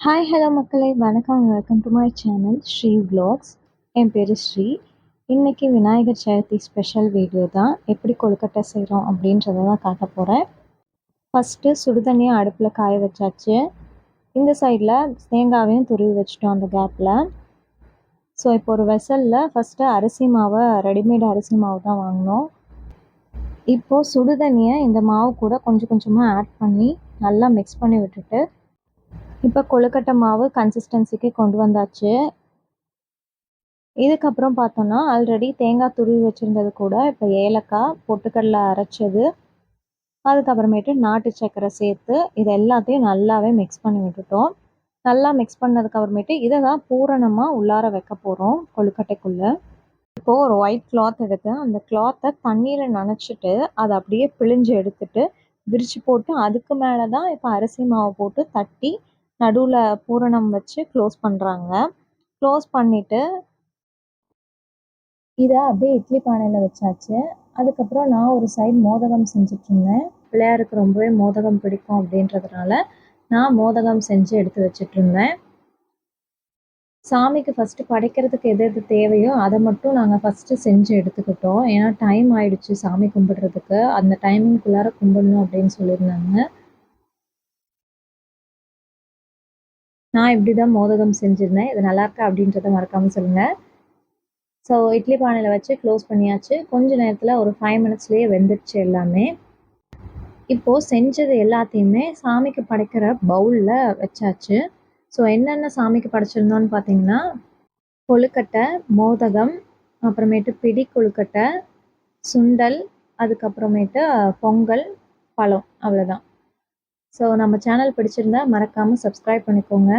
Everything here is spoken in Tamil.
ஹாய் ஹலோ மக்களே. வணக்கம். Welcome to my channel Sri vlogs. என் பேர் ஸ்ரீ. இன்றைக்கி விநாயகர் சதுர்த்தி ஸ்பெஷல் வீடியோ தான். எப்படி கொழுக்கட்டை செய்கிறோம் அப்படின்றத தான் காட்ட போகிறேன் ஃபஸ்ட்டு சுடுதண்ணியை அடுப்பில் காய வச்சாச்சு. இந்த சைடில் தேங்காவையும் துருவி வச்சுட்டோம் அந்த கேப்பில் ஸோ இப்போ ஒரு வெசலில் ஃபஸ்ட்டு அரிசி மாவை ரெடிமேட் அரிசி மாவு தான் வாங்கினோம். இப்போது சுடுதண்ணியை இந்த மாவு கூட கொஞ்சம் கொஞ்சமாக ஆட் பண்ணி நல்லா மிக்ஸ் பண்ணி விட்டுட்டு இப்போ கொழுக்கட்டை மாவு கன்சிஸ்டன்சிக்கு கொண்டு வந்தாச்சு. இதுக்கப்புறம் பார்த்தோன்னா ஆல்ரெடி தேங்காய் துருவி வச்சுருந்தது கூட இப்போ ஏலக்காய் பொட்டுக்கடலை அரைச்சது. அதுக்கப்புறமேட்டு நாட்டு சர்க்கரை சேர்த்து இது எல்லாத்தையும் நல்லாவே மிக்ஸ் பண்ணி விட்டுட்டோம். நல்லா மிக்ஸ் பண்ணதுக்கப்புறமேட்டு இதை தான் பூரணமாக உள்ளார வைக்க போகிறோம் கொழுக்கட்டைக்குள்ளே. இப்போது ஒரு ஒயிட் கிளாத் எடுத்து அந்த கிளாத்தை தண்ணியில் நனைச்சிட்டு அதை அப்படியே பிழிஞ்சு எடுத்துட்டு விரித்து போட்டு அதுக்கு மேலே தான் இப்போ அரிசி மாவு போட்டு தட்டி நடுவில் பூரணம் வச்சு க்ளோஸ் பண்ணுறாங்க க்ளோஸ் பண்ணிவிட்டு இதை அப்படியே இட்லி பானையில் வச்சாச்சு. அதுக்கப்புறம் நான் ஒரு சைடு மோதகம் செஞ்சிட்ருந்தேன். பிள்ளையாருக்கு ரொம்பவே மோதகம் பிடிக்கும் அப்படின்றதுனால நான் மோதகம் செஞ்சு எடுத்து வச்சிட்ருந்தேன். சாமிக்கு ஃபஸ்ட்டு படைக்கிறதுக்கு எது எது தேவையோ அதை மட்டும் நாங்கள் ஃபஸ்ட்டு செஞ்சு எடுத்துக்கிட்டோம். ஏன்னா டைம் ஆயிடுச்சு சாமி கும்பிடுறதுக்கு. அந்த டைமிங்குள்ளார கும்பிடணும் அப்படின்னு சொல்லியிருந்தாங்க. நான் இப்படி தான் மோதகம் செஞ்சுருந்தேன். இது நல்லாயிருக்கா அப்படின்றத மறக்காமல் சொல்லுங்கள் ஸோ இட்லி பானையில் வச்சு க்ளோஸ் பண்ணியாச்சு. கொஞ்ச நேரத்தில் ஒரு ஃபைவ் மினிட்ஸ்லேயே வெந்துடுச்சு எல்லாமே. இப்போது செஞ்சது எல்லாத்தையுமே சாமிக்கு படைக்கிற பவுலில் வச்சாச்சு. ஸோ என்னென்ன சாமிக்கு படைச்சிருந்தோன்னு பார்த்தீங்கன்னா கொழுக்கட்டை மோதகம் அப்புறமேட்டு பிடி கொழுக்கட்டை சுண்டல் அதுக்கப்புறமேட்டு பொங்கல் பழம் அவ்வளோதான் ஸோ நம்ம சேனல் பிடிச்சிருந்தா மறக்காமல் சப்ஸ்கிரைப் பண்ணிக்கோங்க.